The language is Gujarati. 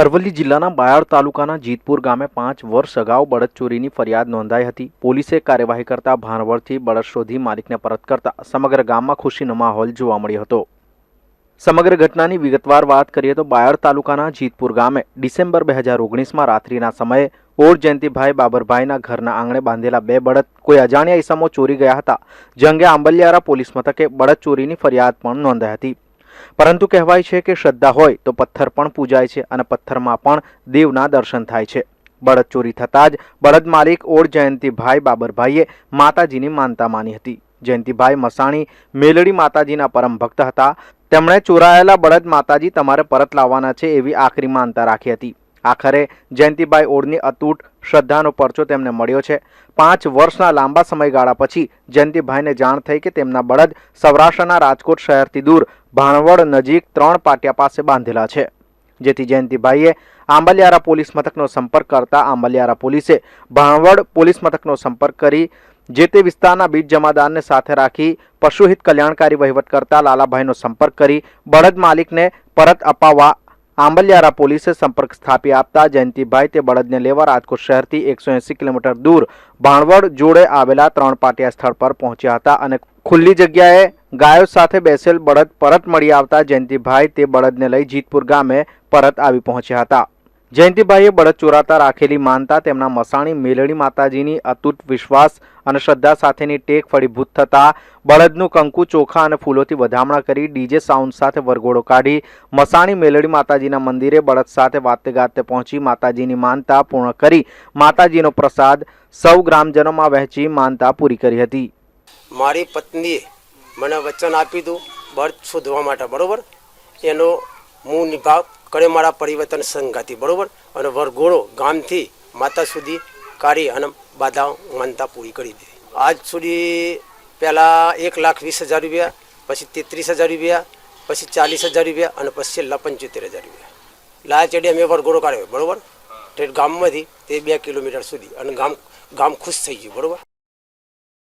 અરવલ્લી જિલ્લાના બાયડ તાલુકાના જીતપુર ગામે પાંચ વર્ષ અગાઉ બળદ ચોરીની ફરિયાદ નોંધાઈ હતી. પોલીસે કાર્યવાહી કરતા ભાણવડથી બળદ શોધી માલિકને પરત કરતા સમગ્ર ગામમાં ખુશીનો માહોલ જોવા મળ્યો હતો. સમગ્ર ઘટનાની વિગતવાર વાત કરીએ તો બાયડ તાલુકાના જીતપુર ગામે ડિસેમ્બર બે હજાર ઓગણીસમાં રાત્રિના સમયે ઓર જયંતિભાઈ બાબરભાઈના ઘરના આંગણે બાંધેલા બે બળદ કોઈ અજાણ્યા ઈસમો ચોરી ગયા હતા. જે અંગે આંબલિયારા પોલીસ મથકે બળદ ચોરીની ફરિયાદ પણ નોંધાઈ હતી. પરંતુ કહેવાય છે કે શ્રદ્ધા હોય તો પથ્થર પણ પૂજાય છે અને પથ્થરમાં પણ દેવના દર્શન થાય છે. બળદ ચોરી થતાં જ બળદ માલિક ઓળ જયંતિભાઈ બાબરભાઈએ માતાજીની માનતા માની હતી. જયંતિભાઈ મસાણી મેલડી માતાજીના પરમ ભક્ત હતા. તેમણે ચોરાયેલા બળદ માતાજી તમારે પરત લાવવાના છે એવી આખરી માનતા રાખી હતી. આખરે જયંતિભાઈ ઓળની અતૂટ શ્રદ્ધાનો પરચો તેમને મળ્યો છે. પાંચ વર્ષના લાંબા સમયગાળા પછી જયંતિભાઈને જાણ થઈ કે તેમના બળદ સૌરાષ્ટ્રના રાજકોટ શહેરથી દૂર ભાણવડ નજીક ત્રણ પાટિયા પાસે બાંધેલા છે. જેથી જયંતિભાઈએ આંબલિયારા પોલીસ મથકનો સંપર્ક કરતા આંબલિયારા પોલીસે ભાણવડ પોલીસ મથકનો સંપર્ક કરી જે તે વિસ્તારના બીજ જમાદારને સાથે રાખી પશુહિત કલ્યાણકારી વહીવટ કરતા લાલાભાઈનો સંપર્ક કરી બળદ માલિકને પરત અપાવવા આંબલિયારા પોલીસે સંપર્ક સ્થાપી આપતા જયંતિભાઈ તે બળદને લેવા રાજકોટ શહેરથી એકસો એંસી કિલોમીટર દૂર ભાણવડ જોડે આવેલા ત્રણ પાટિયા સ્થળ પર પહોંચ્યા હતા અને ખુલ્લી જગ્યાએ ગાયો સાથે બેસેલ બળદ પરત મળી આવતા જયંતિભાઈ તે બળદને લઈ જીતપુર ગામે પરત આવી પહોંચ્યા હતા. જયંતિભાઈએ બળદ ચોરાતા રાખેલી માનતા તેમના મસાણી મેલડી માતાજીની અતૂટ વિશ્વાસ અને શ્રદ્ધા સાથેની ટેક ફળીભૂત થતા બળદનું કંકુ, ચોખા અને ફૂલોથી વધામણા કરી ડીજે સાઉન્ડ સાથે વરઘોડો કાઢી મસાણી મેલડી માતાજીના મંદિરે બળદ સાથે વાતે ગાતે પહોંચી માતાજીની માનતા પૂર્ણ કરી માતાજીનો પ્રસાદ સૌ ગ્રામજનોમાં વહેંચી માનતા પૂરી કરી હતી. મારી પત્નીએ મને વચન આપ્યું હતું બળદ શોધવા માટે, બરોબર? એનો હું નિભાવ કરે મારા પરિવર્તન સંઘાતી બરોબર? અને વરઘોડો ગામથી માતા સુધી કાઢી અને બાધા માનતા પૂરી કરી દીધી. આજ સુધી પહેલાં એક લાખ વીસ હજાર રૂપિયા, પછી તેત્રીસ હજાર રૂપિયા, પછી ચાલીસ હજાર રૂપિયા અને પછી છેલ્લા પંચોતેર હજાર રૂપિયા. લાયા ચડી અમે વરઘોડો કાઢ્યો, બરોબર? તે ગામમાંથી તે બે કિલોમીટર સુધી અને ગામ ગામ ખુશ થઈ ગયું, બરોબર?